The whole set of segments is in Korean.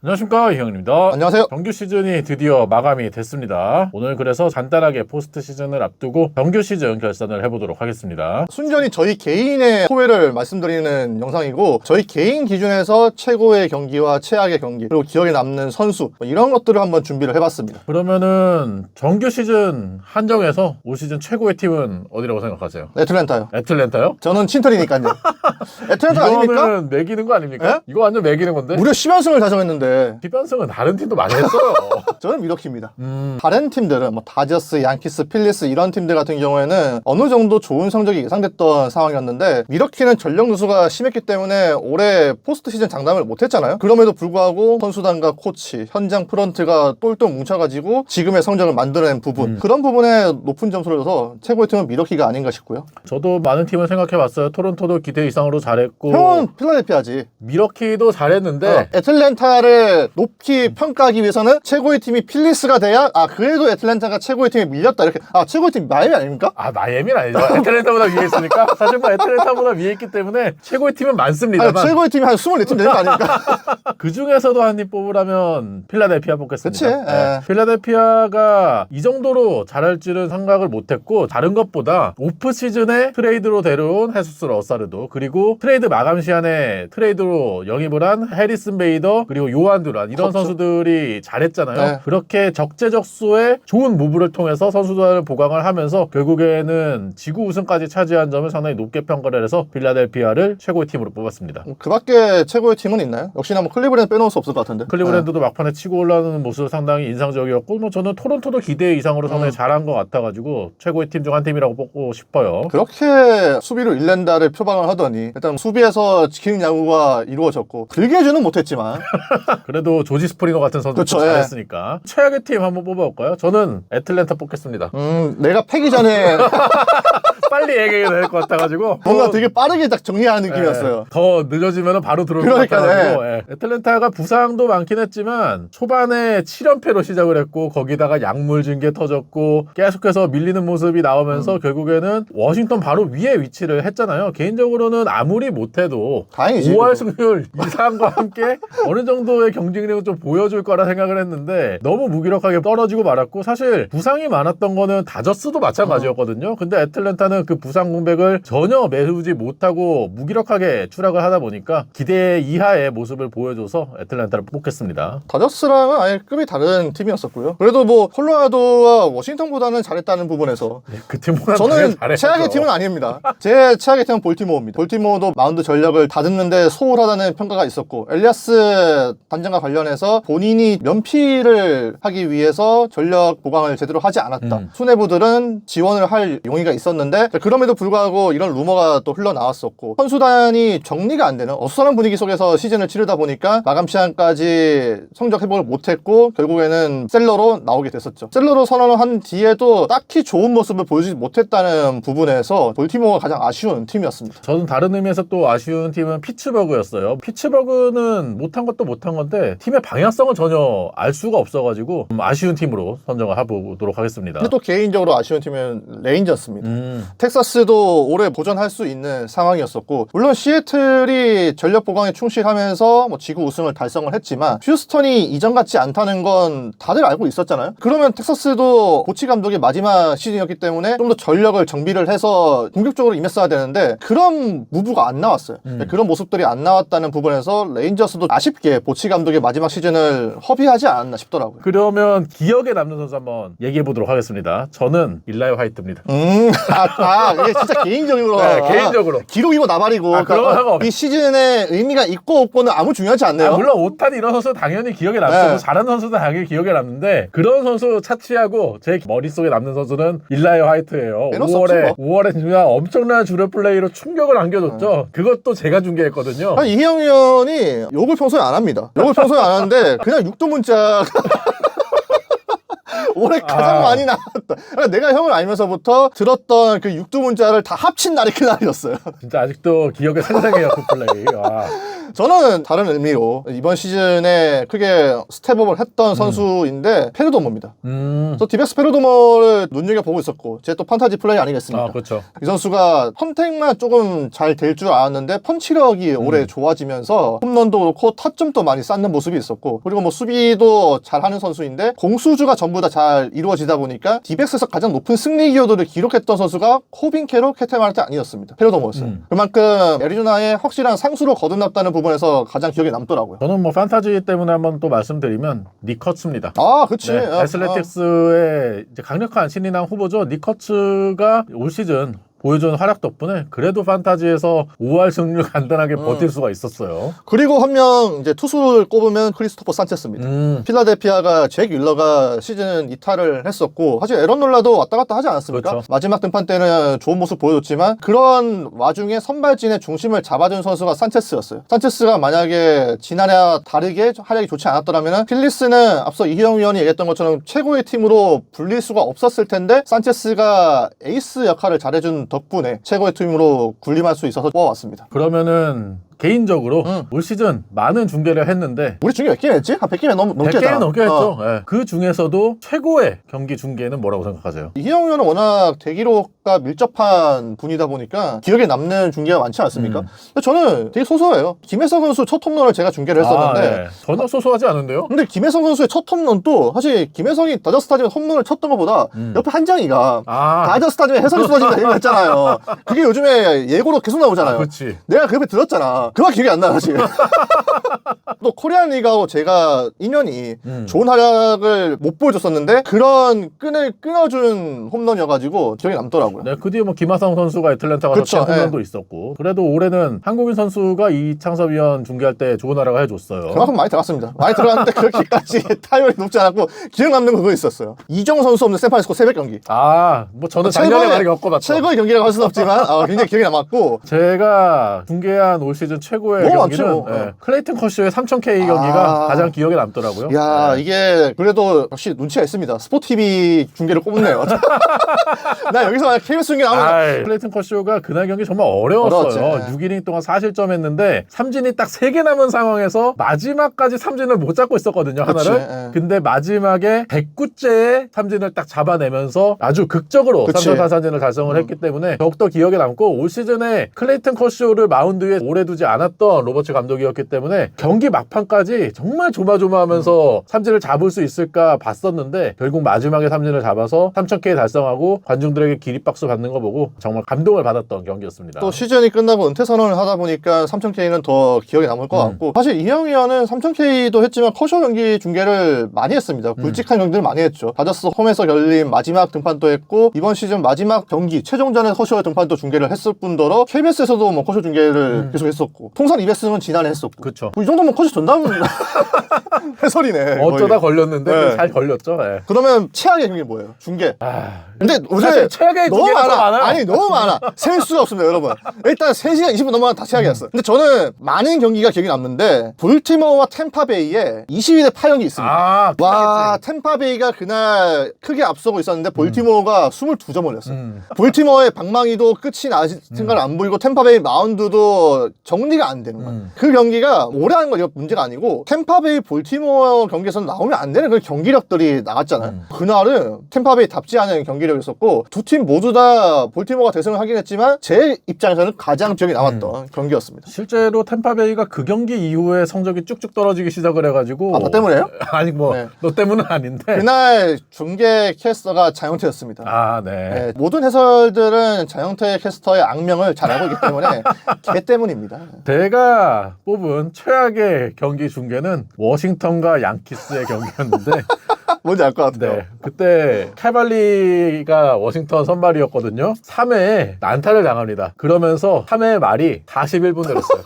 안녕하십니까 이형입니다. 안녕하세요. 정규 시즌이 드디어 마감이 됐습니다. 오늘 그래서 간단하게 포스트 시즌을 앞두고 정규 시즌 결산을 해보도록 하겠습니다. 순전히 저희 개인의 소회를 말씀드리는 영상이고 저희 개인 기준에서 최고의 경기와 최악의 경기 그리고 기억에 남는 선수 뭐 이런 것들을 한번 준비를 해봤습니다. 그러면은 정규 시즌 한정에서 올 시즌 최고의 팀은 어디라고 생각하세요? 애틀랜타요. 애틀랜타요? 저는 친털이니까요. 애틀랜타 아닙니까? 이거는 매기는 거 아닙니까? 예? 이거 완전 매기는 건데? 무려 10연승을 달성했는데 뒷변승은 다른 팀도 많이 했어요. 저는 미러키입니다. 음, 다른 팀들은 뭐 다저스, 양키스, 필리스 이런 팀들 같은 경우에는 어느 정도 좋은 성적이 예상됐던 상황이었는데 미러키는 전력 누수가 심했기 때문에 올해 포스트 시즌 장담을 못했잖아요. 그럼에도 불구하고 선수단과 코치, 현장 프런트가 똘똘 뭉쳐가지고 지금의 성적을 만들어낸 부분 음. 그런 부분에 높은 점수를 줘서 최고의 팀은 미러키가 아닌가 싶고요. 저도 많은 팀을 생각해봤어요. 토론토도 기대 이상으로 잘했고 형은 필라델피아지. 미러키도 잘했는데 어, 애틀랜타를 높이 평가하기 위해서는 최고의 팀이 필리스가 돼야 아 그래도 애틀랜타가 최고의 팀에 밀렸다 이렇게 아 최고의 팀 마이애미 아닙니까? 아 마이애미는 아니죠. 애틀랜타보다 위에 있으니까 사실 뭐 애틀랜타보다 위에 있기 때문에 최고의 팀은 아니, 많습니다만 최고의 팀이 한 24팀 되는 거 아닙니까? 그 중에서도 한팀 뽑으라면 필라델피아 뽑겠습니다. 그치, 예. 필라델피아가 이 정도로 잘할 줄은 생각을 못했고 다른 것보다 오프 시즌에 트레이드로 데려온 헤수스 러사르도 그리고 트레이드 마감 시한에 트레이드로 영입을 한 해리슨 베이더 그리고 요한 두란 이런 그렇죠. 선수들이 잘했잖아요. 네. 그렇게 적재적소에 좋은 무브를 통해서 선수단을 보강을 하면서 결국에는 지구 우승까지 차지한 점을 상당히 높게 평가를 해서 필라델피아를 최고의 팀으로 뽑았습니다. 그 밖에 최고의 팀은 있나요? 역시나 뭐 클리브랜드 빼놓을 수 없을 것 같은데. 클리브랜드도 막판에 치고 올라오는 모습 상당히 인상적이었고 뭐 저는 토론토도 기대 이상으로 상당히 음. 잘한 것 같아가지고 최고의 팀 중 한 팀이라고 뽑고 싶어요. 네. 그렇게 수비로 일랜다를 표방을 하더니 일단 수비에서 지키는 야구가 이루어졌고 들게주는 못했지만 그래도 조지 스프링어 같은 선수 도 예. 잘했으니까 최악의 팀 한번 뽑아볼까요? 저는 애틀랜타 뽑겠습니다. 음 내가 패기 전에 빨리 얘기해야 될 것 같아가지고 뭔가 또, 되게 빠르게 딱 정리하는 느낌이었어요. 예, 더 늦어지면 바로 들어올 것 그러니까, 같아가지고 예. 애틀랜타가 부상도 많긴 했지만 초반에 7연패로 시작을 했고 거기다가 약물 징계 터졌고 계속해서 밀리는 모습이 나오면서 음. 결국에는 워싱턴 바로 위에 위치를 했잖아요. 개인적으로는 아무리 못해도 다행이지. 5할 그래도. 승률 이상과 함께 어느 정도의 경쟁력을 좀 보여줄 거라 생각을 했는데 너무 무기력하게 떨어지고 말았고 사실 부상이 많았던 거는 다저스도 마찬가지였거든요. 근데 애틀랜타는 그 부상 공백을 전혀 메우지 못하고 무기력하게 추락을 하다 보니까 기대 이하의 모습을 보여줘서 애틀랜타를 뽑겠습니다. 다저스랑은 아예 급이 다른 팀이었었고요. 그래도 뭐 콜로라도와 워싱턴보다는 잘했다는 부분에서 그 팀보다 저는. 최악의 팀은 아닙니다. 제 최악의 팀은 볼티모어입니다. 볼티모어도 마운드 전력을 다듬는데 소홀하다는 평가가 있었고 엘리아스 단 장과 관련해서 본인이 면피를 하기 위해서 전력 보강을 제대로 하지 않았다. 음. 수뇌부들은 지원을 할 용의가 있었는데 그럼에도 불구하고 이런 루머가 또 흘러나왔었고 선수단이 정리가 안 되는 어수선한 분위기 속에서 시즌을 치르다 보니까 마감 시한까지 성적 회복을 못했고 결국에는 셀러로 나오게 됐었죠. 셀러로 선언을 한 뒤에도 딱히 좋은 모습을 보여주지 못했다는 부분에서 볼티모어가 가장 아쉬운 팀이었습니다. 저는 다른 의미에서 또 아쉬운 팀은 피츠버그였어요. 피츠버그는 못한 것도 못한 건데 팀의 방향성을 전혀 알 수가 없어가지고 좀 아쉬운 팀으로 선정을 해보도록 하겠습니다. 근데 또 개인적으로 아쉬운 팀은 레인저스입니다. 음, 텍사스도 올해 보전할 수 있는 상황이었었고 물론 시애틀이 전력 보강에 충실하면서 뭐 지구 우승을 달성을 했지만 휴스턴이 이전 같지 않다는 건 다들 알고 있었잖아요. 그러면 텍사스도 보치 감독의 마지막 시즌이었기 때문에 좀 더 전력을 정비를 해서 공격적으로 임했어야 되는데 그런 무브가 안 나왔어요. 음. 그런 모습들이 안 나왔다는 부분에서 레인저스도 아쉽게 보치 감독의 마지막 시즌을 허비하지 않았나 싶더라고요. 그러면 기억에 남는 선수 한번 얘기해 보도록 하겠습니다. 저는 일라이 화이트입니다. 음, 아, 아, 이게 진짜 개인적으로. 네, 아, 개인적으로. 기록이고 나발이고. 아, 그런 거 상관없- 이 시즌에 의미가 있고 없고는 아무 중요하지 않네요. 아, 물론 오탄 이런 선수 당연히 기억에 남죠. 네. 뭐 잘하는 선수도 당연히 기억에 남는데 그런 선수 차치하고 제 머릿속에 남는 선수는 일라이 화이트예요. 빼놓을 수 없지 5월에 뭐. 5월에 진짜 엄청난 주력 플레이로 충격을 안겨줬죠. 그것도 제가 중계했거든요. 아니, 이희영 의원이 욕을 평소에 안 합니다. 욕을 평소에 안 하는데 그냥 육두 문자. 올해 가장 아. 많이 나왔다. 그러니까 내가 형을 알면서부터 들었던 그 육두 문자를 다 합친 날이 그날이었어요. 진짜 아직도 기억에 생생해요 그 플레이. 와. 저는 다른 의미로 이번 시즌에 크게 스텝업을 했던 선수인데 페르도모입니다. 음. 저 디베스 페르도모를 눈여겨보고 있었고 제 또 판타지 플레이 아니겠습니까? 아, 그렇죠. 이 선수가 컨택만 조금 잘 될 줄 알았는데 펀치력이 올해 좋아지면서 홈런도 그렇고 타점도 많이 쌓는 모습이 있었고 그리고 뭐 수비도 잘하는 선수인데 공수주가 전부 다 잘 이루어지다 보니까 디백스에서 가장 높은 승리 기여도를 기록했던 선수가 코빈 캐롤 캐테마르트 아니었습니다. 페르도모였어요. 음. 그만큼 애리조나의 확실한 상수로 거듭났다는 부분에서 가장 기억에 남더라고요. 저는 뭐 판타지 때문에 한번 또 말씀드리면 니커츠입니다. 아, 그치. 네, 아, 애슬레틱스의 이제 강력한 신인왕 후보죠. 니커츠가 올 시즌 보여준 활약 덕분에 그래도 판타지에서 5할 승률 간단하게 음. 버틸 수가 있었어요. 그리고 한 명 이제 투수를 꼽으면 크리스토퍼 산체스입니다. 음, 필라델피아가 잭 윌러가 시즌 이탈을 했었고 사실 에런 놀라도 왔다 갔다 하지 않았습니까? 그렇죠. 마지막 등판 때는 좋은 모습 보여줬지만 그런 와중에 선발진의 중심을 잡아준 선수가 산체스였어요. 산체스가 만약에 지난해와 다르게 활약이 좋지 않았더라면 필리스는 앞서 이형 위원이 얘기했던 것처럼 최고의 팀으로 불릴 수가 없었을 텐데 산체스가 에이스 역할을 잘해준 덕분에 최고의 팀으로 군림할 수 있어서 뽑아왔습니다. 그러면은 개인적으로 음. 올 시즌 많은 중계를 했는데 우리 중에 몇 게임 했지? 한 100게임 넘, 넘게 100개는 했잖아. 넘게 어. 했죠. 예. 그 중에서도 최고의 경기 중계는 뭐라고 생각하세요? 이희영 의원은 워낙 대기록과 밀접한 분이다 보니까 기억에 남는 중계가 많지 않습니까? 음. 근데 저는 되게 소소해요. 김혜성 선수 첫 홈런을 제가 중계를 했었는데 아, 예. 전혀 소소하지 않은데요? 근데 김혜성 선수의 첫 홈런도 사실 김혜성이 다저 스 타디움 홈런을 쳤던 것보다 음. 옆에 한장이가 아, 다저 스 타디움에 해성이 쏟아진다 이거 했잖아요. 그게 요즘에 예고로 계속 나오잖아요. 그렇지. 내가 그 옆에 들었잖아. 그만 기억이 안 나요, 지금. 또 코리안 리가하고 제가 인연이 음. 좋은 활약을 못 보여줬었는데 그런 끈을 끊어준 홈런이어가지고 기억에 남더라고요. 네, 그 뒤에 뭐 김하성 선수가 애틀랜타 가서 그쵸, 예. 홈런도 있었고 그래도 올해는 한국인 선수가 이 창섭 위원 중계할 때 좋은 활약을 해줬어요. 그만큼 많이 들어갔습니다. 많이 들어갔는데 그렇게까지 타율이 높지 않았고 기억 남는 거 그거 있었어요. 이정 선수 없는 샌프란시스코 새벽 경기. 아, 뭐 저는 작년에 많이 겪어봤죠. 최고의 경기라고 할 수는 없지만 아, 굉장히 기억에 남았고 제가 중계한 올 시즌 최고의 너무 경기는 많죠. 예, 어. 클레이튼 커쇼의 3000K 경기가 아. 가장 기억에 남더라고요. 야 네. 이게 그래도 역시 눈치가 있습니다. 스포티비 중계를 꼽네요. 나 여기서 만약 KBS 중계 나오면 아이, 클레이튼 커쇼가 그날 경기 정말 어려웠어요. 어려웠지. 6이닝 동안 4실점 했는데 삼진이 딱 3개 남은 상황에서 마지막까지 삼진을 못 잡고 있었거든요, 그치, 하나를. 예. 근데 마지막에 109제의 삼진을 딱 잡아내면서 아주 극적으로 그치. 삼성 타산진을 달성을 음. 했기 때문에 더욱더 기억에 남고 올 시즌에 클레이튼 커쇼를 마운드 위에 오래 두지 않았던 로버츠 감독이었기 때문에 경기 막판까지 정말 조마조마하면서 음. 삼진을 잡을 수 있을까 봤었는데 결국 마지막에 삼진을 잡아서 3000K 달성하고 관중들에게 기립박수 받는 거 보고 정말 감동을 받았던 경기였습니다. 또 시즌이 끝나고 은퇴 선언을 하다 보니까 3000K는 더 기억에 남을 것 음. 같고 사실 위원은 3000K도 했지만 커쇼 경기 중계를 많이 했습니다. 음. 굵직한 경기를 많이 했죠. 다저스 홈에서 열린 마지막 등판도 했고 이번 시즌 마지막 경기 최종전에 커쇼 등판도 중계를 했을 뿐더러 KBS에서도 뭐 커쇼 중계를 계속 했었고 통산 200승은 지난해 했었고 음. 그쵸. 이 정도면 커쇼 전담 해설이네. 어쩌다 거의. 걸렸는데 네. 잘 걸렸죠. 예. 그러면 최악의 경기 뭐예요? 중계. 아, 근데 요새 사실 최악의 너무 중계가 더 많아. 많아요. 아니 너무 많아. 셀 수가 없습니다, 여러분. 일단 3시간 20분 넘어가면 다 최악이었어. 근데 저는 많은 경기가 기억이 남는데 볼티모어와 템파베이에 22대 8경기 있습니다. 아, 와, 템파베이가 그날 크게 앞서고 있었는데 볼티모어가 22점 올렸어요. 음. 볼티모어의 방망이도 끝이 나생각안 보이고 템파베이 마운드도 정리가 안 되는 거야. 음. 그 경기가 오래 하는 건 이거 문제가 아니고 템파베이 볼티모어 경기에서는 나오면 안 되는 그런 경기력들이 나왔잖아요. 음. 그날은 템파베이 답지 않은 경기력이었었고 두 팀 모두 다 볼티모어가 대승을 하긴 했지만 제 입장에서는 가장 기억에 남았던 음. 경기였습니다. 실제로 템파베이가 그 경기 이후에 성적이 쭉쭉 떨어지기 시작을 해가지고 아, 나 때문에요? 아니 뭐 네. 너 때문은 아닌데 그날 중계 캐스터가 자영태였습니다. 아 네. 네, 모든 해설들은 자영태 캐스터의 악명을 잘 알고 있기 때문에 걔 때문입니다. 제가 뽑은 최악의 경기 중계는 워싱턴과 양키스의 경기였는데 뭔지 알 것 같아요. 네. 그때 캐발리가 워싱턴 선발이었거든요 3회에 난타를 당합니다 그러면서 3회 말이 41분 내렸어요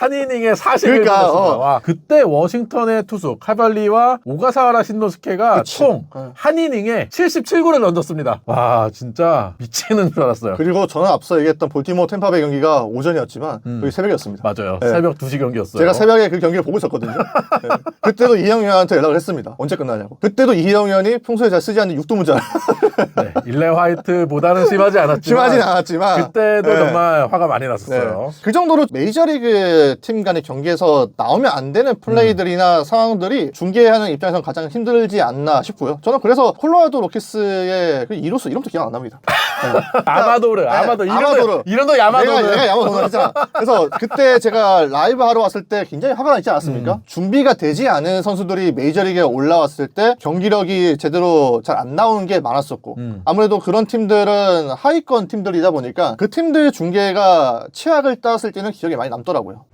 한 이닝에 41분 그러니까. 어. 와, 그때 워싱턴의 투수 카발리와 오가사와라 신노스케가 그치. 총 어. 한 이닝에 77구를 던졌습니다. 와 진짜 미치는 줄 알았어요. 그리고 저는 앞서 얘기했던 볼티모어 템파베이 경기가 오전이었지만 음. 거의 새벽이었습니다. 맞아요. 네. 새벽 2시 경기였어요. 제가 새벽에 그 경기를 보고 있었거든요. 네. 그때도 이형 위원한테 연락을 했습니다. 언제 끝나냐고. 그때도 이형 위원이 평소에 잘 쓰지 않는 육두문자를 네, 일레 화이트보다는 심하지 않았지만 심하진 않았지만 그때도 네. 정말 화가 많이 네. 났었어요. 그 정도로 메이저리그 개팀 간의 경기에서 나오면 안 되는 플레이들이나 상황들이 중계하는 입장에서는 가장 힘들지 않나 싶고요. 저는 그래서 콜로라도 로키스의 그 이로써 이름도 기억 안 납니다. 아마도르, 네, 아마도 이름도 아마도르. 이름도 내가, 야마도르. 내가 야마도르 했잖아. 그래서 그때 제가 라이브 하러 왔을 때 굉장히 화가 나지 않았습니까? 음. 준비가 되지 않은 선수들이 메이저리그에 올라왔을 때 경기력이 제대로 잘 안 나오는 게 많았었고 음. 아무래도 그런 팀들은 하위권 팀들이다 보니까 그 팀들 중계가 최악을 따왔을 때는 기억에 많이 남더라고요.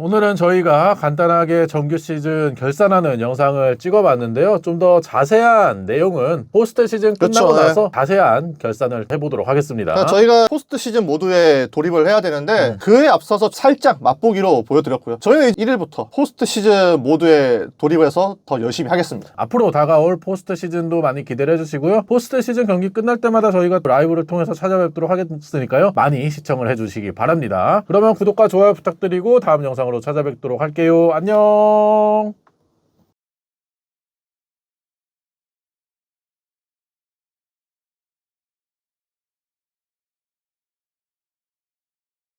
오늘은 저희가 간단하게 정규 시즌 결산하는 영상을 찍어봤는데요. 좀 더 자세한 내용은 포스트 시즌 끝나고 그쵸, 네. 나서 자세한 결산을 해보도록 하겠습니다. 그러니까 저희가 포스트 시즌 모두에 돌입을 해야 되는데 음. 그에 앞서서 살짝 맛보기로 보여드렸고요. 저희는 1일부터 포스트 시즌 모두에 돌입해서 더 열심히 하겠습니다. 앞으로 다가올 포스트 시즌도 많이 기대를 해주시고요. 포스트 시즌 경기 끝날 때마다 저희가 라이브를 통해서 찾아뵙도록 하겠으니까요. 많이 시청을 해주시기 바랍니다. 그러면 구독과 좋아요 부탁드리고 다음 영상으로 찾아뵙도록 할게요. 안녕!